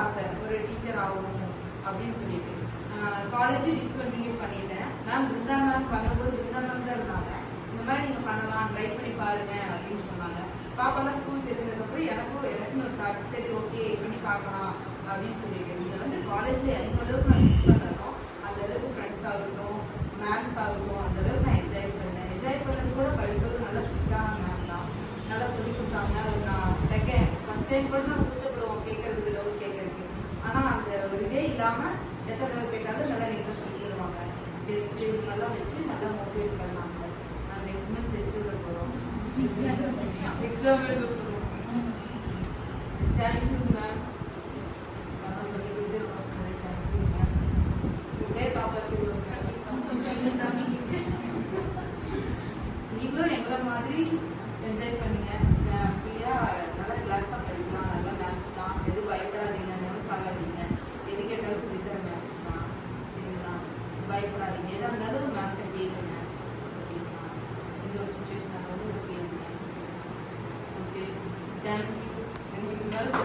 ஆசை ஒரு டீச்சர் ஆகணும் அப்படின்னு சொல்லிட்டு. காலேஜ் டிஸ்கண்டினியூ பண்ணிட்டேன். மேம் பிருந்தா மேம் பண்ணும்போது பிருந்தா மேம் தான் இருந்தாங்க. இந்த மாதிரி நீங்க பண்ணலாம் ட்ரை பண்ணி பாருங்க அப்படின்னு சொன்னாங்க. பாப்பாலாம் ஸ்கூல் சேர்ந்ததுக்கப்புறம் எனக்கும் எனக்குன்னு ஒரு தாட் சரி ஓகே பண்ணி பார்க்கலாம் அப்படின்னு சொல்லிட்டு. இங்க வந்து காலேஜ்ல எந்த அளவுக்கு நான் மிஸ் பண்ணணும் அந்த அளவுக்கு ஃப்ரெண்ட்ஸ் ஆகட்டும் மேம்ஸ் ஆகட்டும் அந்த அளவுக்கு நான் என்ஜாய் பண்ணேன். என்ஜாய் பண்ணது கூட படிக்கிறது நல்லா ஸ்ட்ரிக்டான மேம் தான். நல்லா சொல்லி கொடுத்தாங்க. நான் செகண்ட் ஃபர்ஸ்ட் டைம் கூட நான் கூச்சப்படுவோம் கேட்கறதுக்கு டவுட் கேட்கறதுக்கு ஆனா அந்த ஒரு இதே இல்லாம எத்தனை தடவை கேட்டாலும் நல்லா நீட்டாக சொல்லி தருவாங்க டெஸ்ட் நல்லா வச்சு நல்லா மோட்டிவேட் பண்ணாங்க. நான் நெக்ஸ்ட் மந்த் டெஸ்ட் எழுத போறோம். எக்ஸாம் எழுத போறோம். தேங்க்யூ மேம் நீங்களும் எங்களை மாதிரி என்ஜாய் பண்ணீங்க. அது எதாக இருந்தாலும் ஒரு மேம் கிட்ட கேளுங்க அப்படின்னா இந்த ஒரு சுச்சுவேஷன் ஆனாலும் ஓகே ஓகே தேங்க்யூ எனக்கு இருந்தாலும்